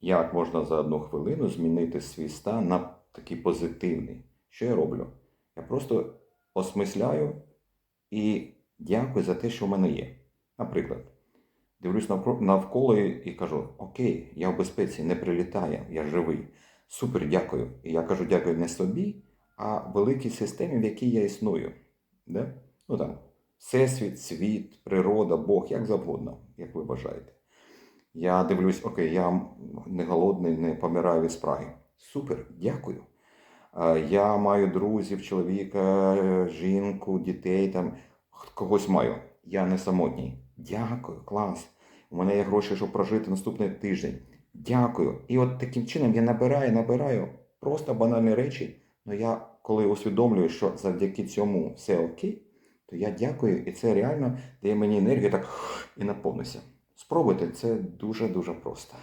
Як можна за одну хвилину змінити свій стан на такий позитивний? Що я роблю? Я просто осмисляю і дякую за те, що в мене є. Наприклад, дивлюсь навколо і кажу: Окей, я в безпеці, не прилітає, я живий. Супер, дякую. І я кажу дякую не собі, а великій системі, в якій я існую. Да? Ну там, всесвіт, світ, природа, Бог, як завгодно, як ви бажаєте. Я дивлюсь, окей, я не голодний, не помираю від спраги. Супер, дякую. Е, Я маю друзів, чоловіка, жінку, дітей, там когось маю. Я не самотній. Дякую, клас. У мене є гроші, щоб прожити наступний тиждень. Дякую. І от таким чином я набираю, набираю просто банальні речі. але я коли усвідомлюю, що завдяки цьому все окей, то я дякую, і це реально дає мені енергію так і наповнюся. Спробуйте, це дуже-дуже просто.